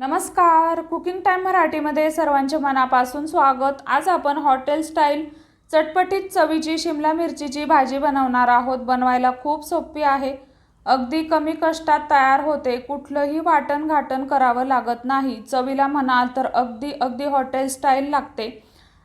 नमस्कार. Cooking time मराठीमध्ये सर्वांचे मनापासून स्वागत. आज आपण हॉटेल स्टाईल चटपटीत चवीची शिमला मिरचीची भाजी बनवणार आहोत. बनवायला खूप सोपी आहे. अगदी कमी कष्टात तयार होते. कुठलंही वाटण घाटण करावं लागत नाही. चवीला म्हणाल तर अगदी अगदी हॉटेल स्टाईल लागते.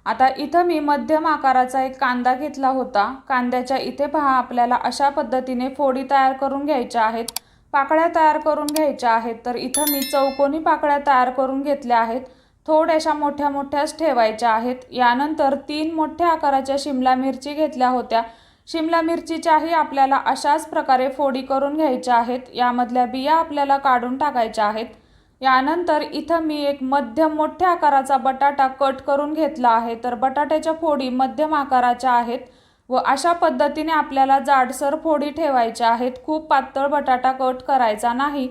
आता इथं मी मध्यम आकाराचा एक कांदा घेतला होता. कांद्याच्या इथे पहा आपल्याला अशा पद्धतीने फोडी तयार करून घ्यायच्या आहेत. पाकळ्या तयार करून घ्यायच्या आहेत. तर इथं मी चौकोनी पाकळ्या तयार करून घेतल्या आहेत. थोड्याशा मोठ्या मोठ्याच ठेवायच्या आहेत. यानंतर तीन मोठ्या आकाराच्या शिमला मिरची घेतल्या होत्या. शिमला मिरचीच्याही आपल्याला अशाच प्रकारे फोडी करून घ्यायच्या आहेत. यामधल्या बिया आपल्याला काढून टाकायच्या आहेत. यानंतर इथं मी एक मध्यम मोठ्या आकाराचा बटाटा कट करून घेतला आहे. तर बटाट्याच्या फोडी मध्यम आकाराच्या आहेत. व अशा पद्धतीने आपल्याला जाडसर फोडी ठेवायच्या आहेत. खूप पातळ बटाटा कट करायचा नाही.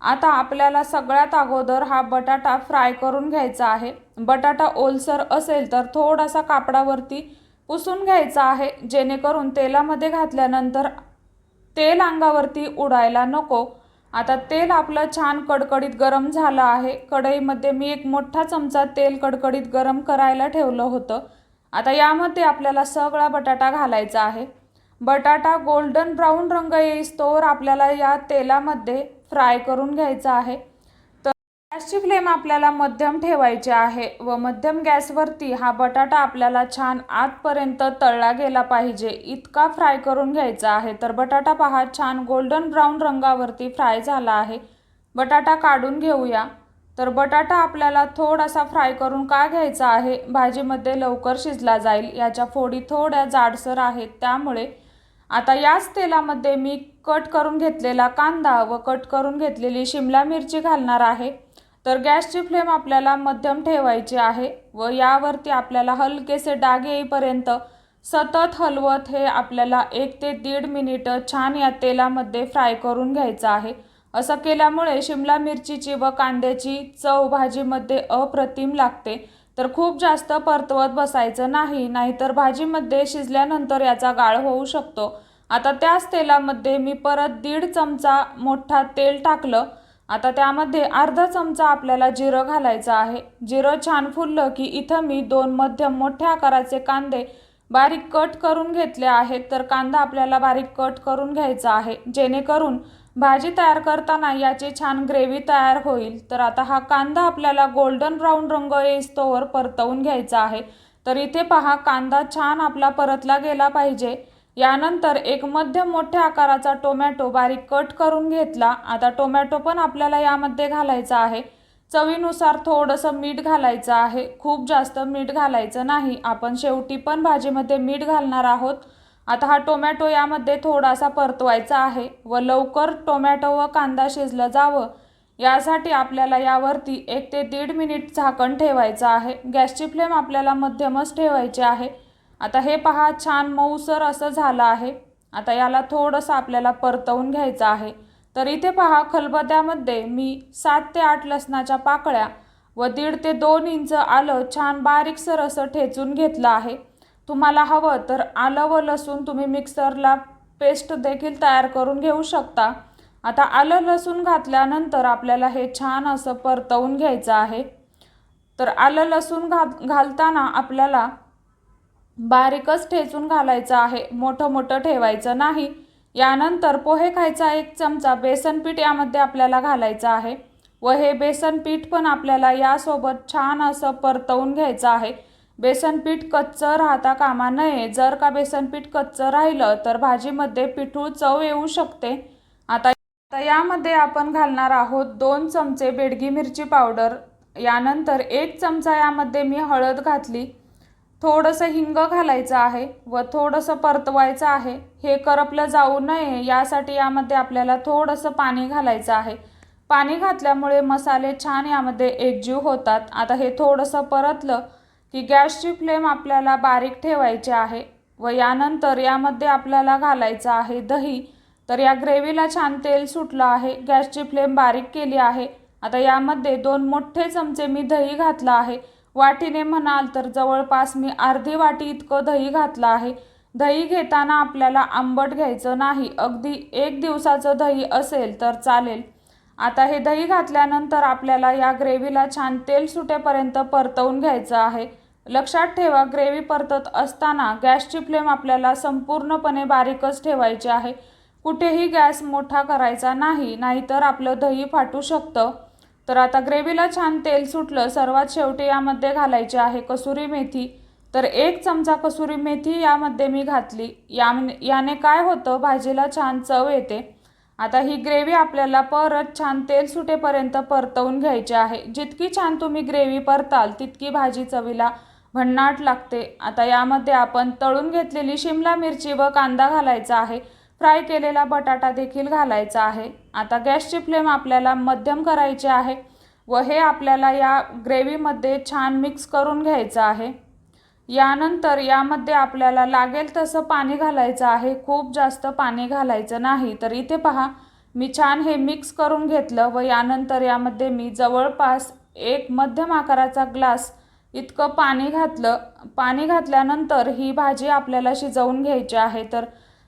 आता आपल्याला सगळ्यात अगोदर हा बटाटा फ्राय करून घ्यायचा आहे. बटाटा ओलसर असेल तर थोडासा कापडावरती पुसून घ्यायचा आहे. जेणेकरून तेलामध्ये घातल्यानंतर तेल अंगावरती उडायला नको. आता तेल आपलं छान कडकडीत गरम झालं आहे. कढईमध्ये मी एक मोठा चमचा तेल कडकडीत गरम करायला ठेवलं होतं. आता यामध्ये आपल्याला सगळा बटाटा घालायचा आहे. बटाटा गोल्डन ब्राऊन रंग येईस्तोवर आपल्याला या तेलामध्ये फ्राय करून घ्यायचा आहे. तर गॅसची फ्लेम आपल्याला मध्यम ठेवायची आहे व मध्यम गॅसवरती हा बटाटा आपल्याला छान आतपर्यंत तळला गेला पाहिजे. इतका फ्राय करून घ्यायचा आहे. तर बटाटा पहा छान गोल्डन ब्राऊन रंगावरती फ्राय झाला आहे. बटाटा काढून घेऊया. तर बटाटा आपल्याला थोडासा फ्राय करून का घ्यायचा आहे? भाजीमध्ये लवकर शिजला जाईल. याच्या फोडी थोड्या जाडसर आहेत. त्यामुळे आता याच तेलामध्ये मी कट करून घेतलेला कांदा व कट करून घेतलेली शिमला मिरची घालणार आहे. तर गॅसची फ्लेम आपल्याला मध्यम ठेवायची आहे व यावरती आपल्याला हलकेसे डाग येईपर्यंत सतत हलवत हे आपल्याला एक ते दीड मिनिटं छान या तेलामध्ये फ्राय करून घ्यायचं आहे. असं केल्यामुळे शिमला मिरचीची व कांद्याची चव भाजीमध्ये अप्रतिम लागते. तर खूप जास्त परतवत बसायचं नाही नाहीतर भाजीमध्ये शिजल्यानंतर याचा गाळ होऊ शकतो. आता त्याच तेलामध्ये मी परत दीड चमचा मोठा तेल टाकलं. आता त्यामध्ये अर्धा चमचा आपल्याला जिरं घालायचं आहे. जिरं छान फुललं की इथं मी दोन मध्यम मोठ्या आकाराचे कांदे बारीक कट करून घेतले आहेत. तर कांदा आपल्याला बारीक कट करून घ्यायचा आहे. जेणेकरून भाजी तयार करताना याची छान ग्रेव्ही तयार होईल. तर आता हा कांदा आपल्याला गोल्डन ब्राऊन रंग येईस्तोवर परतवून घ्यायचा आहे. तर इथे पहा कांदा छान आपला परतला गेला पाहिजे. यानंतर एक मध्यम मोठ्या आकाराचा टोमॅटो बारीक कट करून घेतला. आता टोमॅटो पण आपल्याला यामध्ये घालायचा आहे. चवीनुसार थोडंसं मीठ घालायचं आहे. खूप जास्त मीठ घालायचं नाही. आपण शेवटी पण भाजीमध्ये मीठ घालणार आहोत. आता हा टोमॅटो यामध्ये थोडासा परतवायचा आहे व लवकर टोमॅटो व कांदा शिजलं जावं. यासाठी आपल्याला यावरती एक ते दीड मिनिट झाकण ठेवायचं आहे. गॅसची फ्लेम आपल्याला मध्यमच ठेवायची आहे. आता हे पहा छान मऊसर असं झालं आहे. आता याला थोडंसं आपल्याला परतवून घ्यायचं आहे. तर इथे पहा खलबत्यामध्ये मी सात ते आठ लसणाच्या पाकळ्या व दीड ते दोन इंच आलं छान बारीकसर असं ठेचून घेतलं आहे. तुम्हाला हवं तर आलं व लसूण तुम्ही मिक्सरला पेस्ट देखील तयार करून घेऊ शकता. आता आलं लसूण घातल्यानंतर आपल्याला हे छान असं परतवून घ्यायचं आहे. तर आलं लसूण घात घालताना आपल्याला बारीकच ठेचून घालायचं आहे. मोठं मोठं ठेवायचं नाही. यानंतर पोहे खायचा एक चमचा बेसन पीठ यामध्ये आपल्याला घालायचं आहे. व हे बेसन पीठ पण आपल्याला यासोबत छान असं परतवून घ्यायचं आहे. बेसन पीठ कच्चं राहता कामा नये. जर का बेसन पीठ कच्चं राहिलं तर भाजीमध्ये पिठूळ चव येऊ शकते. आता आता यामध्ये आपण घालणार आहोत दोन चमचे बेडगी मिरची पावडर. यानंतर एक चमचा यामध्ये मी हळद घातली. थोडंसं हिंग घालायचं आहे व थोडंसं परतवायचं आहे. हे करपलं जाऊ नये. यासाठी यामध्ये आपल्याला थोडंसं पाणी घालायचं आहे. पाणी घातल्यामुळे मसाले छान यामध्ये एकजीव होतात. आता हे थोडंसं परतलं की गॅसची फ्लेम आपल्याला बारीक ठेवायची आहे व यानंतर यामध्ये आपल्याला घालायचं आहे दही. तर या ग्रेव्हीला छान तेल सुटलं आहे. गॅसची फ्लेम बारीक केली आहे. आता यामध्ये दोन मोठे चमचे मी दही घातलं आहे. वाटीने म्हणाल तर जवळपास मी अर्धी वाटी इतकं दही घातलं आहे. दही घेताना आपल्याला आंबट घ्यायचं नाही. अगदी एक दिवसाचं दही असेल तर चालेल. आता हे दही घातल्यानंतर आपल्याला या ग्रेव्हीला छान तेल सुटेपर्यंत परतवून घ्यायचं आहे. लक्षात ठेवा ग्रेव्ही परतत असताना गॅसची फ्लेम आपल्याला संपूर्णपणे बारीकच ठेवायची आहे. कुठेही गॅस मोठा करायचा नाही नाहीतर आपलं दही फाटू शकतं. तर आता ग्रेव्हीला छान तेल सुटलं सर्वात शेवटी यामध्ये घालायची आहे कसुरी मेथी. तर एक चमचा कसुरी मेथी यामध्ये मी घातली. या याने काय होतं भाजीला छान चव येते. आता ही ग्रेव्ही आपल्याला परत छान तेल सुटेपर्यंत परतवून घ्यायची आहे. जितकी छान तुम्ही ग्रेव्ही परताल तितकी भाजी चवीला भन्नाट लागते. आता यामध्ये आपण तळून घेतलेली शिमला मिरची व कांदा घालायचा आहे. फ्राय केलेला बटाटा देखील घालायचा आहे. आता गॅसची फ्लेम आपल्याला मध्यम करायची आहे व हे आपल्याला या ग्रेव्हीमध्ये छान मिक्स करून घ्यायचं आहे. यानंतर यामध्ये आपल्याला लागेल तसं पाणी घालायचं आहे. खूप जास्त पाणी घालायचं नाही. तर इथे पहा मी छान हे मिक्स करून घेतलं व यानंतर यामध्ये मी जवळपास एक मध्यम आकाराचा ग्लास इतकं पाणी घातलं पाणी घातल्यानंतर ही भाजी आपल्याला शिजवून घ्यायची आहे. तर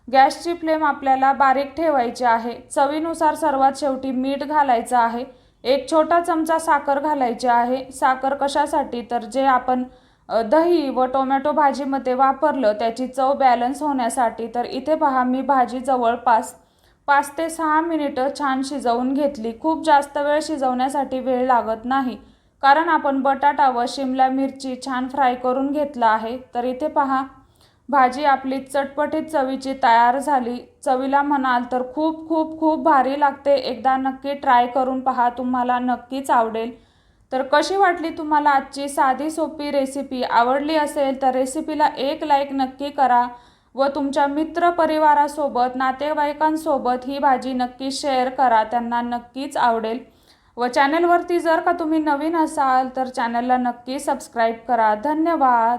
गॅसची फ्लेम आपल्याला बारीक ठेवायची आहे. चवीनुसार सर्वात शेवटी मीठ घालायचं आहे. एक छोटा चमचा साखर घालायची आहे. साखर कशासाठी? तर जे आपण दही व टोमॅटो भाजीमध्ये वापरलं त्याची चव बॅलन्स होण्यासाठी. तर इथे पहा मी भाजी जवळपास पाच ते सहा मिनिटं छान शिजवून घेतली. खूप जास्त वेळ शिजवण्यासाठी वेळ लागत नाही. कारण आपण बटाटा व शिमला मिरची छान फ्राय करून घेतला आहे तर इथे पहा. भाजी आपली चटपटीत चवीची तयार झाली. चवीला म्हणाल तर खूप खूप खूप भारी लागते. एकदा नक्की ट्राय करून पहा तुम्हाला नक्कीच आवडेल. तर कशी वाटली तुम्हाला आजची साधी सोपी रेसिपी? आवडली असेल तर रेसिपीला एक लाईक नक्की करा व तुमच्या मित्रपरिवारासोबत नातेवाईकांसोबत ही भाजी नक्की शेअर करा. त्यांना नक्कीच आवडेल. व चॅनलवरती जर का तुम्ही नवीन असाल तर चॅनलला नक्की सबस्क्राईब करा. धन्यवाद.